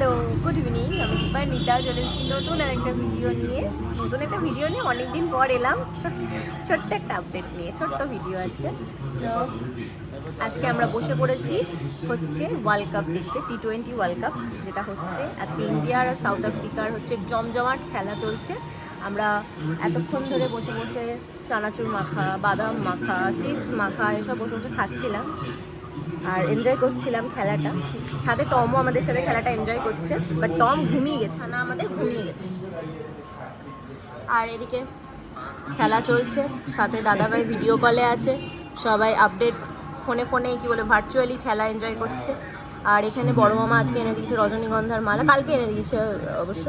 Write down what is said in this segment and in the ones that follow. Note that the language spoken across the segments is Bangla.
হ্যালো গুড ইভিনিং আমি দীপা, নিতা চলে এসেছি নতুন আর একটা ভিডিও নিয়ে। নতুন একটা ভিডিও নিয়ে অনেকদিন পর এলাম। ছোট্ট একটা আপডেট নিয়ে, ছোট্ট ভিডিও আজকে। তো, আজকে আমরা বসে পড়েছি হচ্ছে ওয়ার্ল্ড কাপ দেখতে টি টোয়েন্টি ওয়ার্ল্ড কাপ যেটা হচ্ছে আজকে ইন্ডিয়া আর সাউথ আফ্রিকার হচ্ছে জমজমাট খেলা চলছে। আমরা এতক্ষণ ধরে বসে বসে চানাচুর মাখা, বাদাম মাখা চিপস মাখা, এসব বসে বসে খাচ্ছিলাম। আর এনজয় করছিলাম খেলাটা। সাথে টমও আমাদের সাথে খেলাটা এনজয় করছে। বাট টম ঘুমিয়ে গেছে। না, আমাদের ঘুমিয়ে গেছে। আর এদিকে খেলা চলছে। সাথে দাদাভাই ভিডিও কলে আছে। সবাই আপডেট ফোনে ফোনে কি বলে ভার্চুয়ালি খেলা এনজয় করছে। আর এখানে বড় মামা আজকে এনে দিয়েছে রজনীগন্ধার মালা, কালকে এনে দিয়েছে অবশ্য।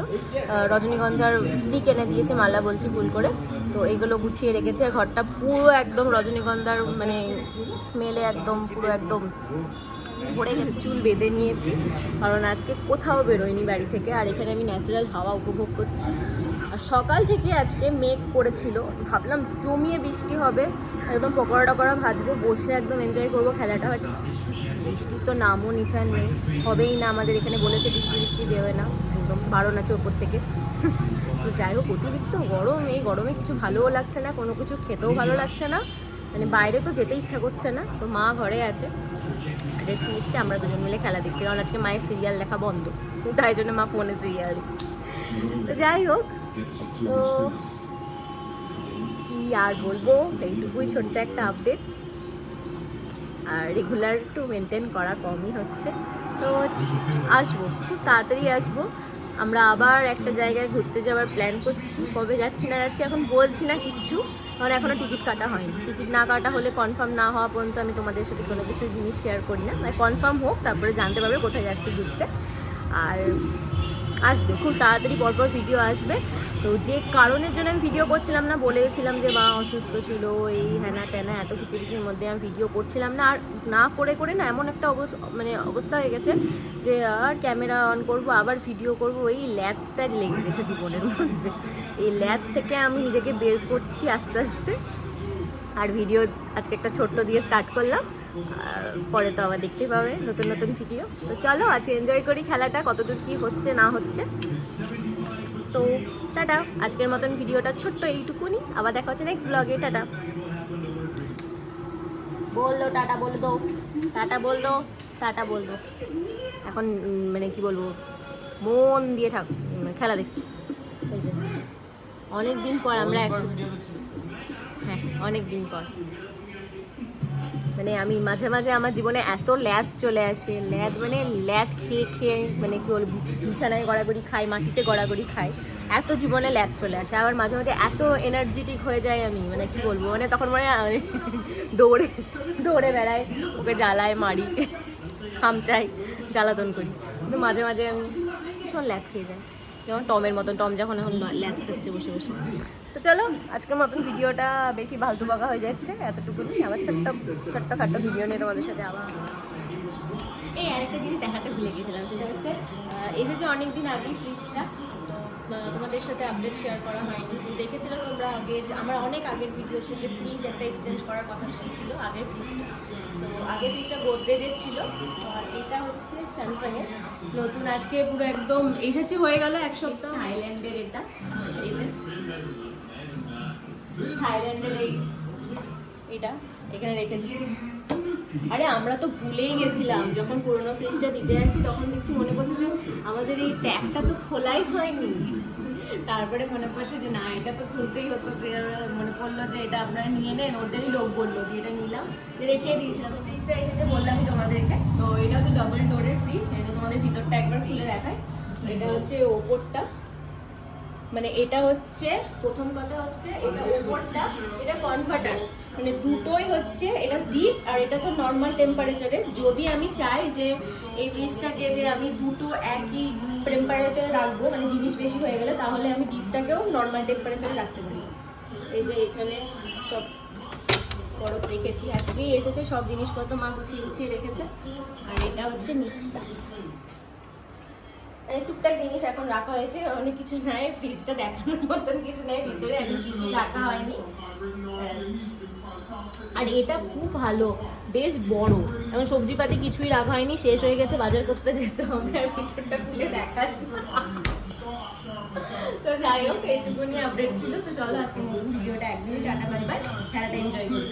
রজনীগন্ধার স্টিক এনে দিয়েছে মালা বলছি ভুল করে। তো এইগুলো গুছিয়ে রেখেছে, আর ঘরটা পুরো একদম রজনীগন্ধার মানে স্মেলে একদম, পুরো একদম ভরে গেছে। চুল বেঁধে নিয়েছি, কারণ আজকে কোথাও বেরোয়নি বাড়ি থেকে, আর এখানে আমি ন্যাচারাল হাওয়া উপভোগ করছি। আর সকাল থেকে আজকে মেঘ করেছিল, ভাবলাম জমিয়ে বৃষ্টি হবে, একদম পকোড়া টকোড়া ভাজবো, বসে একদম এনজয় করব খেলাটা বাট বৃষ্টির তো নামও নিশান নেই। হবেই না, আমাদের এখানে বলেছে বৃষ্টি বৃষ্টি দেবে না, একদম বারণ আছে ওপর থেকে। তো যাই হোক, অতিরিক্ত গরম, এই গরমে কিছু ভালোও লাগছে না, কোনো কিছু খেতেও ভালো লাগছে না মানে বাইরে তো যেতে ইচ্ছা করছে না, তো মা ঘরে আছে। রেস্ট নিচ্ছে, আমরা দুজন মিলে খেলা দেখছি। কারণ আজকে মায়ের সিরিয়াল দেখা বন্ধ। তাই জন্য মা ফোনে সিরিয়াল তো যাই হোক, তো কি আর বলব? এইটুকুই ছোট্ট একটা আপডেট আর রেগুলার একটু মেনটেন করা কমই হচ্ছে। তো আসব, খুব তাড়াতাড়ি আসব। আমরা আবার একটা জায়গায় ঘুরতে যাওয়ার প্ল্যান করছি। কবে যাচ্ছি না যাচ্ছি এখন বলছি না কিছু, কারণ এখনও টিকিট কাটা হয়নি। টিকিট না কাটা হলে কনফার্ম না হওয়া পর্যন্ত আমি তোমাদের সাথে কোনো কিছু জিনিস শেয়ার করি না। মানে কনফার্ম হোক, তারপরে জানতে পারবে কোথায় যাচ্ছি ঘুরতে। আর আসবে, খুব তাড়াতাড়ি পরপর ভিডিও আসবে। তো যে কারণের জন্য আমি ভিডিও করছিলাম না, বলেছিলাম যে মা অসুস্থ ছিল, এই হ্যানা ট্যানা এত কিছু কিছুর মধ্যে আমি ভিডিও করছিলাম না। আর না করে করে না, এমন একটা অবস মানে অবস্থা হয়ে গেছে যে আর ক্যামেরা অন করব, আবার ভিডিও করব, এই ল্যাবটা লেগে গেছে জীবনের মধ্যে। এই ল্যাব থেকে আমি নিজেকে বের করছি আস্তে আস্তে। আর ভিডিও আজকে একটা ছোট্ট দিয়ে স্টার্ট করলাম। পরে তো আবার দেখতে পাবে নতুন নতুন ভিডিও তো চলো, আজকে এনজয় করি খেলাটা, কতদূর কি হচ্ছে, না হচ্ছে। তো টাটা, আজকের মতন ভিডিওটা ছোট্ট এইটুকুনি। আবার দেখা হচ্ছে নেক্সট ব্লগে টাটা। বল দো, টাটা বলে দো। টাটা বল দো, টাটা বল দো। এখন মানে কি বলব, মন দিয়ে থাক খেলা দেখছি। অনেক দিন পর আমরা একসাথে। অনেক দিন পর। মানে আমি মাঝে মাঝে আমার জীবনে এত ল্যাদ চলে আসে, ল্যাদ মানে ল্যাদ খেয়ে খেয়ে মানে কি বলব, বিছানায় গড়াগড়ি খাই, মাটিতে গড়াগড়ি খাই, এত জীবনে ল্যাদ চলে আসে। আবার মাঝে মাঝে এত এনার্জেটিক হয়ে যায় আমি মানে কি বলব মানে তখন মানে দৌড়ে দৌড়ে বেড়াই, ওকে জ্বালায়, মারি খামচাই জ্বালাতন করি। কিন্তু মাঝে মাঝে আমি ভীষণ ল্যাদ খেয়ে যাই। যেমন টমের মতন, টম যখন এখন ল্যাদ খাচ্ছে বসে বসে। তো চলো আজকের মতন ভিডিওটা বেশি ফালতু বাঁকা হয়ে যাচ্ছে এতটুকু এতটুকুনি আবার ছোট্ট ছোট্ট খাট্ট ভিডিও নিয়ে তোমাদের সাথে আবার এই আরেকটা জিনিস দেখাতে ভুলে গেছিলাম সেটা হচ্ছে এসেছে অনেক দিন আগেই ফ্রিজটা তো তোমাদের সাথে আপডেট শেয়ার করা হয়নি। তো দেখেছিলো তোমরা আগে যে আমার অনেক আগের ভিডিওতে যে ফ্রিজ একটা এক্সচেঞ্জ করার কথা ছিল আগের ফ্রিজটা তো আগের ফ্রিজটা গোদরেজের ছিল আর এটা হচ্ছে স্যামসাংয়ের নতুন আজকে পুরো একদম এসেছে হয়ে গেল এক সপ্তাহ। হাইল্যান্ডের এটা। এই যে থাইল্যান্ডের এই এটা এখানে রেখেছি। আরে, আমরা তো ভুলেই গেছিলাম। যখন পুরোনো ফ্রিজটা দিতে যাচ্ছি, তখন দেখছি মনে পড়ছে যে আমাদের এই ট্যাপটা তো খোলাই হয়নি। তারপরে মনে পড়ছে যে না, এটা তো খুলতেই হতো। মনে পড়ল যে এটা আপনারা নিয়ে নেন, ওদেরই লোক বলল যে এটা নিলাম। রেখে দিয়েছিলাম। তো ফ্রিজটা এসেছে বললামই তোমাদেরকে। তো এটা হচ্ছে ডবল ডোরের ফ্রিজ এটা তোমাদের ভিতরটা একবার খুলে দেখায় এটা হচ্ছে ওপরটা। মানে এটা হচ্ছে, প্রথম কথা হচ্ছে এটা ওপরটা এটা কনভার্টার মানে দুটোই হচ্ছে, এটা ডিপ আর এটা তো নর্মাল টেম্পারেচারে যদি আমি চাই যে এই ফ্রিজটাকে যে আমি দুটো একই টেম্পারেচারে রাখব মানে জিনিস বেশি হয়ে গেলে, তাহলে আমি ডিপটাকেও নর্মাল টেম্পারেচারে রাখতে পারি। এই যে এখানে সব বরফ রেখেছি, আজকেই এসেছে, সব জিনিসপত্র মা গুছিয়ে গুছিয়ে রেখেছে। আর এটা হচ্ছে নিচটা। টুকটাক জিনিস এখন রাখা হয়েছে, অনেক কিছু নাই ফ্রিজটা দেখানোর মতন কিছু নেই, ভিতরে এখন কিছু রাখা হয়নি। আর এটা খুব ভালো, বেশ বড়। এখন সবজিপাতি কিছুই রাখা হয়নি, শেষ হয়ে গেছে, বাজার করতে যেতে হবে, আর ভিতরটা খুলে দেখাস তো যাই হোক, এইটুকুনি আপডেট ছিল। তো চলো আজকে ভিডিওটা একদমই টাটা বাই বাই খেলাটা এনজয় করি।